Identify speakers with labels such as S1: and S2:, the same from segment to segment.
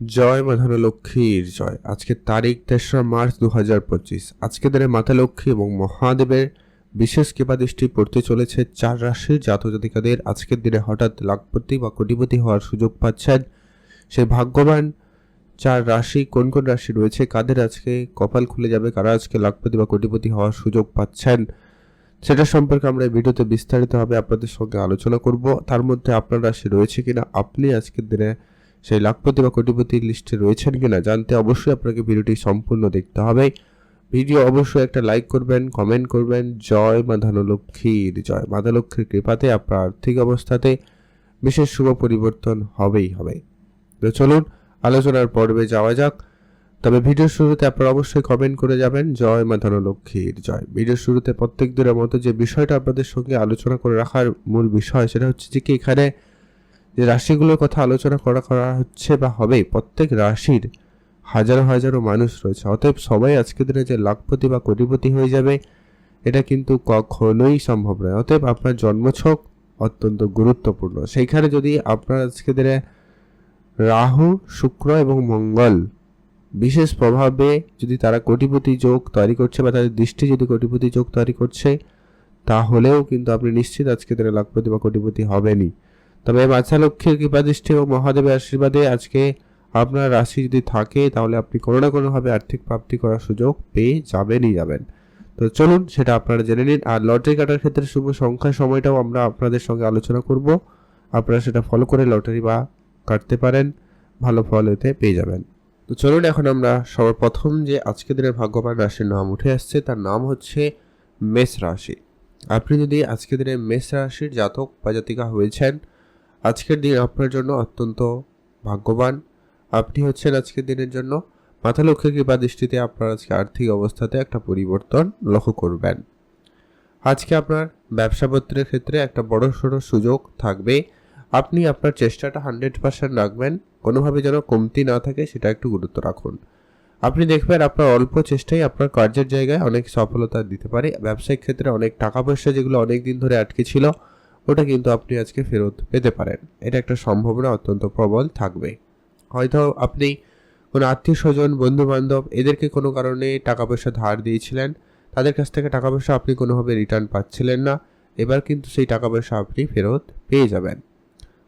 S1: জয় মাধানো লক্ষ্মীর জয়। আজকের তারিখ তেসরা মার্চ দু হাজার পঁচিশ। আজকে দিনে মাতা লক্ষ্মী এবং মহাদেবের বিশেষ কৃপাদৃষ্টি পড়তে চলেছে চার রাশির জাতজাতিকাদের। আজকের দিনে হঠাৎ লাখপতি বা কোটিপতি হওয়ার সুযোগ পাচ্ছেন সেই ভাগ্যবান চার রাশি। কোন কোন রাশি রয়েছে, কাদের আজকে কপাল খুলে যাবে, কারা আজকে লাখপতি বা কোটিপতি হওয়ার সুযোগ পাচ্ছেন, সেটা সম্পর্কে আমরা এই ভিডিওতে বিস্তারিতভাবে আপনাদের সঙ্গে আলোচনা করব। তার মধ্যে আপনার রাশি রয়েছে কিনা, আপনি আজকের দিনে সেই লাখপতি বা কোটিপতির লিস্টে রয়েছেন কিনা জানতে অবশ্যই আপনাকে ভিডিওটি সম্পূর্ণ দেখতে হবে। ভিডিও অবশ্যই একটা লাইক করবেন কমেন্ট করবেন। জয় মা ধনলক্ষ্মীর, জয় মাতা লক্ষ্মীর কৃপাতে আপনার আর্থিক অবস্থাতে বিশেষ শুভ পরিবর্তন হবেই হবে। তো চলুন আলোচনার পর্বে যাওয়া যাক। তবে ভিডিওর শুরুতে আপনারা অবশ্যই কমেন্ট করে যাবেন, জয় মা ধনলক্ষ্মীর, জয়। ভিডিওর শুরুতে প্রত্যেক দিনের মতো যে বিষয়টা আপনাদের সঙ্গে আলোচনা করে রাখার মূল বিষয় সেটা হচ্ছে যে কি এখানে যে রাশিগুলোর কথা আলোচনা করা করা হচ্ছে বা হবে, প্রত্যেক রাশির হাজারো হাজারো মানুষ রয়েছে। অতএব সবাই আজকের দিনে যে লাখপতি বা কোটিপতি হয়ে যাবে, এটা কিন্তু কখনোই সম্ভব নয়। অতএব আপনার জন্মছক অত্যন্ত গুরুত্বপূর্ণ। সেইখানে যদি আপনার আজকের দিনে রাহু, শুক্র এবং মঙ্গল বিশেষ প্রভাবে যদি তারা কোটিপতি যোগ তৈরি করছে বা তাদের দৃষ্টি যদি কোটিপতি যোগ তৈরি করছে, তাহলেও কিন্তু আপনি নিশ্চিত আজকে দিনে লাখপতি বা কোটিপতি হবেনই। তবে মাছা লক্ষ্মীর কৃপাদৃষ্টি এবং মহাদেবের আশীর্বাদে আজকে আপনার রাশি যদি থাকে, তাহলে আপনি কোনো না কোনোভাবে আর্থিক প্রাপ্তি করার সুযোগ পেয়ে যাবেনই যাবেন। তো চলুন, সেটা আপনারা জেনে নিন। আর লটারি কাটার ক্ষেত্রে শুভ সংখ্যা সময়টাও আমরা আপনাদের সঙ্গে আলোচনা করব। আপনারা সেটা ফলো করে লটারি বা কাটতে পারেন, ভালো ফল এতে পেয়ে যাবেন। তো চলুন, এখন আমরা সবার প্রথম যে আজকের দিনের ভাগ্যবান রাশির নাম উঠে আসছে, তার নাম হচ্ছে মেষ রাশি। আপনি যদি আজকের দিনে মেষ রাশির জাতক বা জাতিকা হয়েছেন আজকের দিন আপনার জন্য অত্যন্ত ভাগ্যবান। আপনি হচ্ছেন আজকের দিনের জন্য মাথা লক্ষ্যের কৃপা দৃষ্টিতে আপনার আজকে আর্থিক অবস্থাতে একটা পরিবর্তন লক্ষ্য করবেন। আজকে আপনার ব্যবসাপত্রের ক্ষেত্রে একটা বড় সড়ো সুযোগ থাকবে। আপনি আপনার চেষ্টাটা হান্ড্রেড পার্সেন্ট রাখবেন। কোনোভাবে যেন কমতি না থাকে সেটা একটু গুরুত্ব রাখুন। আপনি দেখবেন আপনার অল্প চেষ্টাই আপনার কার্যের জায়গায় অনেক সফলতা দিতে পারে। ব্যবসায়িক ক্ষেত্রে অনেক টাকা পয়সা যেগুলো অনেক দিন ধরে আটকে ছিল ওটা কিন্তু আপনি আজকে ফেরত পেতে পারেন। এটা একটা সম্ভাবনা অত্যন্ত প্রবল থাকবে। হয়তো আপনি কোনো আত্মীয় স্বজন বন্ধু বান্ধব এদেরকে কোনো কারণে টাকা পয়সা ধার দিয়েছিলেন, তাদের কাছ থেকে টাকা পয়সা আপনি কোনোভাবে রিটার্ন পাচ্ছিলেন না, এবার কিন্তু সেই টাকা পয়সা আপনি ফেরত পেয়ে যাবেন।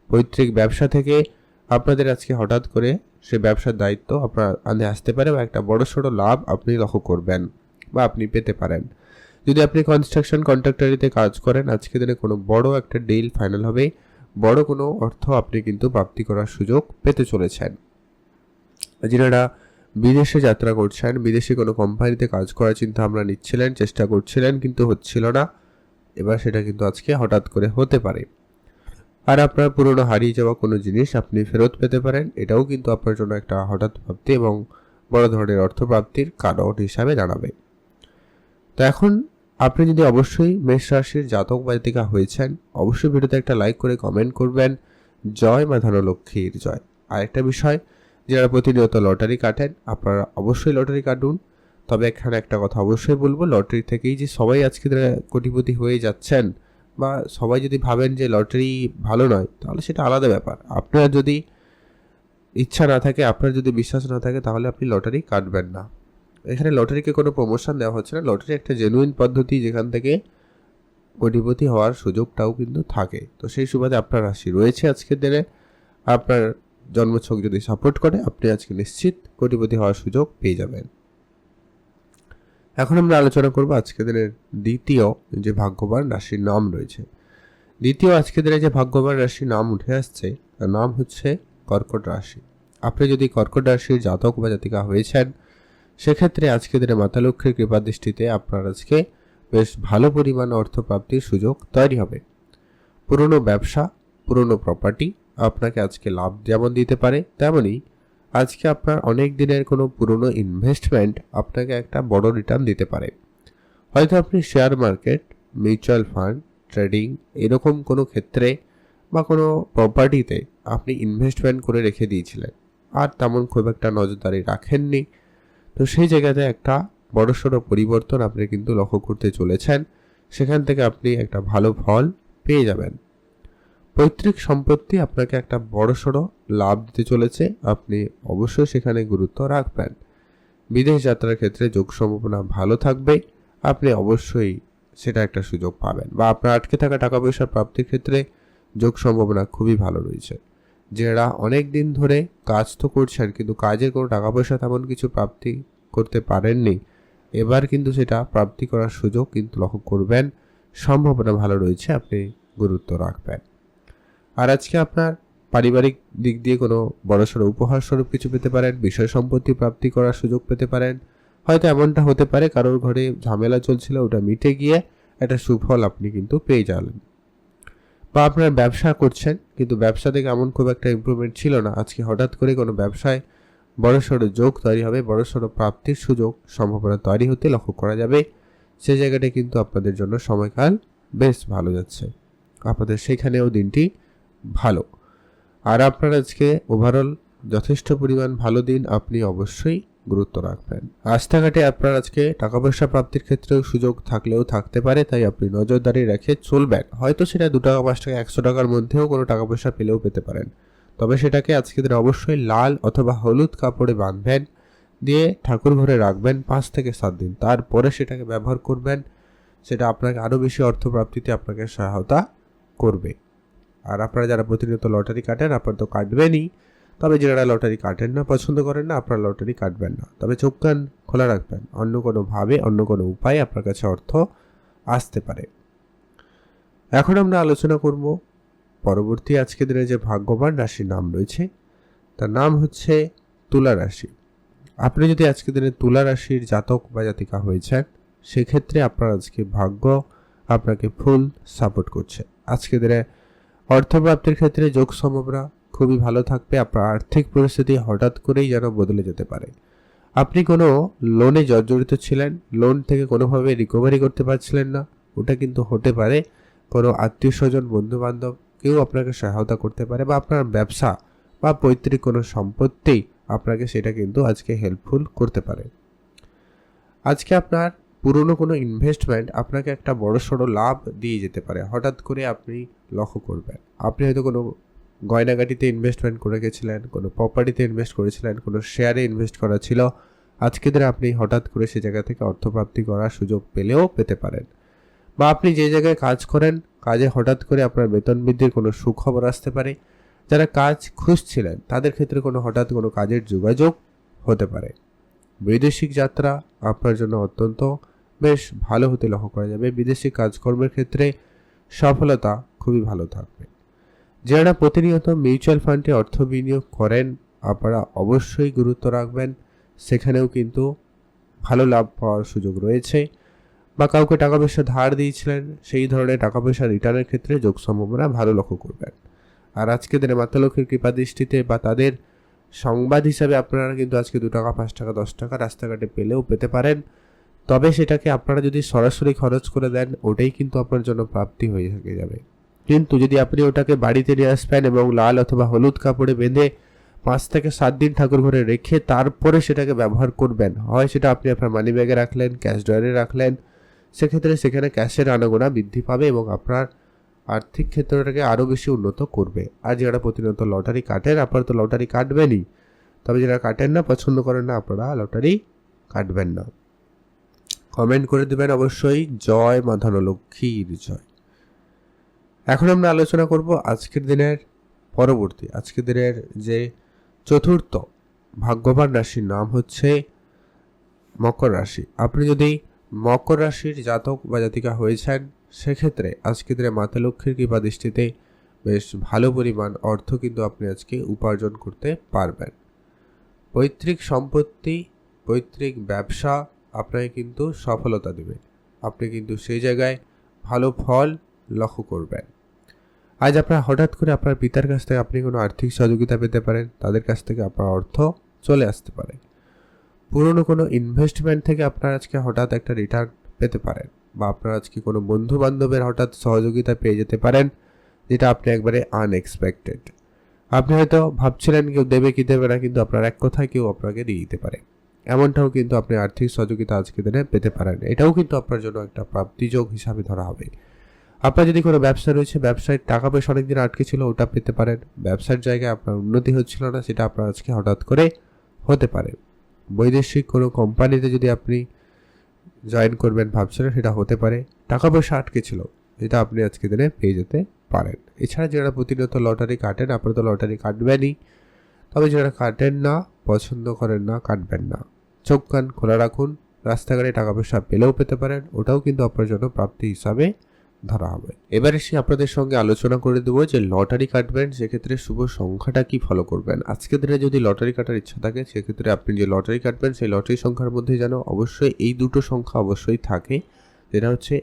S1: পৈতৃক ব্যবসা থেকে আপনাদের আজকে হঠাৎ করে সে ব্যবসার দায়িত্ব আপনার আনে আসতে পারে বা একটা বড় সড়ো লাভ আপনি লক্ষ্য করবেন বা আপনি পেতে পারেন। যদি আপনি কনস্ট্রাকশন কন্ট্রাক্টারিতে কাজ করেন আজকে দিনে কোনো বড় একটা ডিল ফাইনাল হবে। বড় কোনো অর্থ আপনি কিন্তু প্রাপ্তি করার সুযোগ পেতে চলেছেন। যিনারা বিদেশে যাত্রা করছেন, বিদেশে কোনো কোম্পানিতে কাজ করার চিন্তা আমরা নিচ্ছিলেন, চেষ্টা করছিলেন, কিন্তু হচ্ছিল না। এবার সেটা কিন্তু আজকে হঠাৎ করে হতে পারে। আর আপনার পুরনো হারিয়ে যাওয়া কোনো জিনিস আপনি ফেরত পেতে পারেন, এটাও কিন্তু আপনার জন্য একটা হঠাৎ প্রাপ্তি এবং বড় ধরনের অর্থপ্রাপ্তির কারণ হিসাবে দাঁড়াবে। তো এখন আপনি যদি অবশ্যই মেষ রাশির জাতক বাতিকা হয়েছেন, অবশ্যই ভিডিওতে একটা লাইক করে কমেন্ট করবেন। জয় মা ধনলক্ষ্মীর জয়। আরেকটা বিষয়, যারা প্রতিনিয়ত লটারি কাটেন, আপনারা অবশ্যই লটারি কাটুন। তবে এখানে একটা কথা অবশ্যই বলব, লটারি থেকেই যে সবাই আজকে কোটিপতি হয়ে যাচ্ছেন, বা সবাই যদি ভাবেন যে লটারি ভালো নয়, তাহলে সেটা আলাদা ব্যাপার। আপনার যদি ইচ্ছা না থাকে, আপনার যদি বিশ্বাস না থাকে, তাহলে আপনি লটারি কাটবেন না। এখানে লটারিকে কোনো প্রমোশন দেওয়া হচ্ছে না। লটারি একটা জেনুইন পদ্ধতি যেখান থেকে কোটিপতি হওয়ার সুযোগটাও কিন্তু থাকে। তো সেই সুবাদে আপনার রাশি রয়েছে আজকের দিনে। আপনার জন্মছক যদি সাপোর্ট করে, আপনি আজকে নিশ্চিত কোটিপতি হওয়ার সুযোগ পেয়ে যাবেন। এখন আমরা আলোচনা করব আজকের দিনের দ্বিতীয় যে ভাগ্যবান রাশির নাম রয়েছে। দ্বিতীয় আজকের দিনে যে ভাগ্যবান রাশির নাম উঠে আসছে, তার নাম হচ্ছে কর্কট রাশি। আপনি যদি কর্কট রাশির জাতক বা জাতিকা হয়েছেন সেক্ষেত্রে আজকে দিনে কৃপা দৃষ্টিতে আপনার আজকে বেশ ভালো পরিমাণ অর্থ প্রাপ্তির সুযোগ তৈরি হবে। পুরনো ব্যবসা, পুরনো প্রপার্টি আপনাকে আজকে লাভ যেমন দিতে পারে তেমনই আজকে আপনার অনেক দিনের কোনো পুরনো ইনভেস্টমেন্ট আপনাকে একটা বড় রিটার্ন দিতে পারে। হয়তো আপনি share market mutual fund trading এরকম কোনো ক্ষেত্রে বা কোনো প্রপার্টিতে আপনি ইনভেস্টমেন্ট করে রেখে দিয়েছিলেন। আর তেমন খুব একটা নজরদারি রাখেননি। তো সেই জায়গাতে একটা বড়সড় পরিবর্তন আপনি কিন্তু লক্ষ্য করতে চলেছেন। সেখান থেকে আপনি একটা ভালো ফল পেয়ে যাবেন। পৈতৃক সম্পত্তি আপনাকে একটা বড়সড় লাভ দিতে চলেছে। আপনি অবশ্যই সেখানে গুরুত্ব রাখবেন। বিদেশ যাত্রার ক্ষেত্রে যোগ সম্ভাবনা ভালো থাকবে। আপনি অবশ্যই সেটা একটা সুযোগ পাবেন। বা আপনার আটকে থাকা টাকা পয়সার প্রাপ্তির ক্ষেত্রে যোগ সম্ভাবনা খুবই ভালো রয়েছে। যারা অনেক দিন ধরে কাজ তো করছেন কিন্তু কাজের কোনো টাকা পয়সা তেমন কিছু প্রাপ্তি করতে পারেননি, এবার কিন্তু সেটা প্রাপ্তি করার সুযোগ কিন্তু লক্ষ্য করবেন। সম্ভাবনা ভালো রয়েছে, আপনি গুরুত্ব রাখবেন। আর আজকে আপনার পারিবারিক দিক দিয়ে কোনো বড়সড় উপহার স্বরূপ কিছু পেতে পারেন, বিষয় সম্পত্তি প্রাপ্তি করার সুযোগ পেতে পারেন। হয়তো এমনটা হতে পারে, কারোর ঘরে ঝামেলা চলছিল, ওটা মিটে গিয়ে একটা সুফল আপনি কিন্তু পেয়ে যাবেন বা আপনার ব্যবসা করছেন, কিন্তু ব্যবসা থেকে এমন খুব একটা ইম্প্রুভমেন্ট ছিল না। আজকে হঠাৎ করে কোনো ব্যবসায় বড়সড় যোগ তৈরি হবে বড়সড় প্রাপ্তির সুযোগ, সম্ভাবনা তৈরি হতে লক্ষ্য করা যাবে। সে জায়গাটা কিন্তু আপনাদের জন্য সময়কাল বেশ ভালো যাচ্ছে। আপনাদের সেখানেও দিনটি ভালো। আর আপনার আজকে ওভারঅল যথেষ্ট পরিমাণ ভালো দিন, আপনি অবশ্যই গুরুত্ব রাখবেন। রাস্তাঘাটে আপনার আজকে টাকা পয়সা প্রাপ্তির ক্ষেত্রেও সুযোগ থাকলেও থাকতে পারে, তাই আপনি নজরদারি রেখে চলবেন। হয়তো সেটা দু টাকা, পাঁচ টাকা, একশো টাকার মধ্যেও কোনো টাকা পয়সা পেলেও পেতে পারেন। তবে সেটাকে আজকে দিনে অবশ্যই লাল অথবা হলুদ কাপড়ে বাঁধবেন, দিয়ে ঠাকুর ঘরে রাখবেন পাঁচ থেকে সাত দিন। তারপরে সেটাকে ব্যবহার করবেন, সেটা আপনাকে আরও বেশি অর্থ প্রাপ্তিতে আপনাকে সহায়তা করবে। আর আপনারা যারা প্রতিনিয়ত লটারি কাটেন, আপনারা তো কাটবেনই। তবে যারা লটারি কাটেন না, পছন্দ করেন না, আপনারা লটারি কাটবেন না। তবে চোখ কান, খোলা রাখবেন। অন্য কোনোভাবে অন্য কোনো উপায়ে আপনার কাছে অর্থ আসতে পারে। এখন আমরা আলোচনা করব পরবর্তী আজকে দিনে যে ভাগ্যবান রাশির নাম রয়েছে, তার নাম হচ্ছে তুলা রাশি। আপনি যদি আজকে দিনে তুলা রাশির জাতক বা জাতিকা হয়েছেন, সেক্ষেত্রে আপনার আজকে ভাগ্য আপনাকে ফুল সাপোর্ট করছে। আজকে দিনে অর্থপ্রাপ্তির ক্ষেত্রে যোগ সম্ভাবনা খুবই ভালো থাকবে, আপনার আর্থিক পরিস্থিতি হঠাৎ করেই যেন বদলে যেতে পারে। আপনি কোনো লোনে জর্জরিত ছিলেন? লোন থেকে কোনোভাবে রিকভারি করতে পারছিলেন না? ওটা কিন্তু হতে পারে। কোনো আত্মীয় স্বজন বন্ধু বান্ধব কেউ আপনাকে সহায়তা করতে পারে বা আপনার ব্যবসা বা পৈতৃক কোনো সম্পত্তি আপনাকে সেটা কিন্তু আজকে হেল্পফুল করতে পারে। আজকে আপনার পুরনো কোনো ইনভেস্টমেন্ট আপনাকে একটা বড় সড়ো লাভ দিয়ে যেতে পারে। হঠাৎ করে আপনি লক্ষ্য করবেন। আপনি হয়তো কোনো গয়নাগাটিতে ইনভেস্টমেন্ট করে গেছিলেন, কোনো প্রপার্টিতে ইনভেস্ট করেছিলেন, কোনো শেয়ারে ইনভেস্ট করা ছিল। আজকে দিনে আপনি হঠাৎ করে সে জায়গা থেকে অর্থপ্রাপ্তি করার সুযোগ পেলেও পেতে পারেন। বা আপনি যে জায়গায় কাজ করেন, কাজে হঠাৎ করে আপনার বেতন বৃদ্ধির কোনো সুখবর আসতে পারে। যারা কাজ খুঁজছিলেন, তাদের ক্ষেত্রে কোনো হঠাৎ কোনো কাজের যোগাযোগ হতে পারে। বৈদেশিক যাত্রা আপনার জন্য অত্যন্ত বেশ ভালো হতে লক্ষ্য করা যাবে। বিদেশি কাজকর্মের ক্ষেত্রে সফলতা খুবই ভালো থাকবে। যারা প্রতিনিয়ত মিউচুয়াল ফান্ডে অর্থ বিনিয়োগ করেন, আপনারা অবশ্যই গুরুত্ব রাখবেন। সেখানেও কিন্তু ভালো লাভ পাওয়ার সুযোগ রয়েছে। বা কাউকে টাকা পয়সা ধার দিয়েছিলেন, সেই ধরনের টাকা পয়সা রিটার্নের ক্ষেত্রে যোগ সম্ভাবনা ভালো লক্ষ্য করবেন। আর আজকে দিনে মাতালক্ষীর কৃপা দৃষ্টিতে বা তাদের সংবাদ হিসাবে আপনারা কিন্তু আজকে দু টাকা, পাঁচ টাকা, দশ টাকা রাস্তাঘাটে পেলেও পেতে পারেন। তবে সেটাকে আপনারা যদি সরাসরি খরচ করে দেন, ওটাই কিন্তু আপনার জন্য প্রাপ্তি হয়ে থেকে যাবে। কিন্তু যদি আপনি ওটাকে বাড়িতে নিয়ে আসবেন এবং লাল অথবা হলুদ কাপড়ে বেঁধে পাঁচ থেকে সাত দিন ঠাকুর ঘরে রেখে তারপরে সেটাকে ব্যবহার করবেন, হয় সেটা আপনি আপনার মানি ব্যাগে রাখলেন ক্যাশ ড্রয়ারে রাখলেন, সেক্ষেত্রে সেখানে ক্যাশের আনাগোনা বৃদ্ধি পাবে এবং আপনার আর্থিক ক্ষেত্রটাকে আরও বেশি উন্নত করবে। আর যারা প্রতিনিয়ত লটারি কাটেন, আপনারা তো লটারি কাটবেনই। তবে যারা কাটেন না, পছন্দ করেন না, আপনারা লটারি কাটবেন না। কমেন্ট করে দেবেন অবশ্যই। জয় মা ধনলক্ষ্মীর জয়। এখন আমরা আলোচনা করব আজকের দিনের পরবর্তী, আজকের দিনের যে চতুর্থ ভাগ্যবান রাশির নাম হচ্ছে মকর রাশি। আপনি যদি মকর রাশির জাতক বা জাতিকা হয়েছেন, সেক্ষেত্রে আজকের দিনে মাতা লক্ষ্মীর কৃপা দৃষ্টিতে বেশ ভালো পরিমাণ অর্থ কিন্তু আপনি আজকে উপার্জন করতে পারবেন। পৈতৃক সম্পত্তি, পৈতৃক ব্যবসা আপনাকে কিন্তু সফলতা দেবে। আপনি কিন্তু সেই জায়গায় ভালো ফল লক্ষ্য করবেন। আজ আপনার হঠাৎ করে আপনার পিতার কাছ থেকে আপনি কোনো আর্থিক সহযোগিতা পেতে পারেন, তাদের কাছ থেকে আপনার অর্থ চলে আসতে পারে। পুরনো কোনো ইনভেস্টমেন্ট থেকে আপনার আজকে হঠাৎ একটা রিটার্ন পেতে পারেন বা আপনার আজকে কোনো বন্ধু বান্ধবের হঠাৎ সহযোগিতা পেয়ে যেতে পারেন, যেটা আপনি একবারে আনএক্সপেক্টেড আপনি হয়তো ভাবছিলেন কেউ দেবে কি দেবে না, কিন্তু আপনার এক কথায় কেউ আপনাকে দিয়ে দিতে পারে। এমনটাও কিন্তু আপনি আর্থিক সহযোগিতা আজকে দিনে পেতে পারেন। এটাও কিন্তু আপনার জন্য একটা প্রাপ্তিযোগ হিসাবে ধরা হবে। আপনার যদি কোনো ব্যবসা রয়েছে, ব্যবসায় টাকা পয়সা অনেকদিন আটকে ছিল, ওটা পেতে পারেন। ব্যবসার জায়গায় আপনার উন্নতি হচ্ছিল না, সেটা আপনার আজকে হঠাৎ করে হতে পারে। বৈদেশিক কোনো কোম্পানিতে যদি আপনি জয়েন করবেন ভাবছিলেন, সেটা হতে পারে। টাকা পয়সা আটকে ছিল যেটা আপনি আজকে দিনে পেয়ে যেতে পারেন। এছাড়া যারা প্রতিনিয়ত লটারি কাটেন, আপনারা তো লটারি কাটবেনই। তবে যারা কাটেন না, পছন্দ করেন না, কাটবেন না। চোখ কান খোলা রাখুন, রাস্তাঘাটে টাকা পয়সা পেলেও পেতে পারেন, ওটাও কিন্তু আপনার জন্য প্রাপ্তি হিসাবে ধরা হবে। এবার এসে আপনাদের সঙ্গে আলোচনা করে দেবো যে লটারি কাটবেন সেক্ষেত্রে শুভ সংখ্যাটা কি ফলো করবেন। আজকের দিনে যদি লটারি কাটার ইচ্ছা থাকে, সেক্ষেত্রে আপনি যে লটারি কাটবেন সেই লটারি সংখ্যার মধ্যে যেন অবশ্যই এই দুটো সংখ্যা অবশ্যই থাকে, যেটা হচ্ছে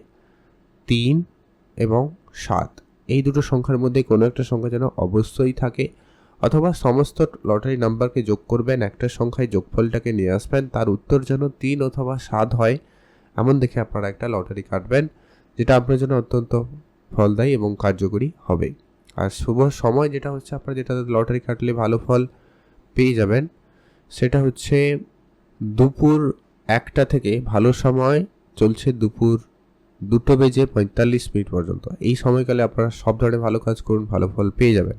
S1: তিন এবং সাত। এই দুটো সংখ্যার মধ্যে কোনো একটা সংখ্যা যেন অবশ্যই থাকে, অথবা সমস্ত লটারি নাম্বারকে যোগ করবেন, একটা সংখ্যায় যোগফলটাকে নিয়ে আসবেন, তার উত্তর যেন তিন অথবা সাত হয়, এমন দেখে আপনারা একটা লটারি কাটবেন। যেটা আপনার জন্য অত্যন্ত ফলদায়ী এবং কার্যকরী হবে। আর শুভ সময় যেটা হচ্ছে আপনার যেটা লটারি কাটলে ভালো ফল পেয়ে যাবেন, সেটা হচ্ছে দুপুর একটা থেকে ভালো সময় চলছে দুপুর দুটো বেজে পঁয়তাল্লিশ মিনিট পর্যন্ত। এই সময়কালে আপনারা সব ধরনের ভালো কাজ করুন, ভালো ফল পেয়ে যাবেন।